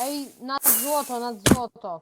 Ej, nad złoto, nad złoto.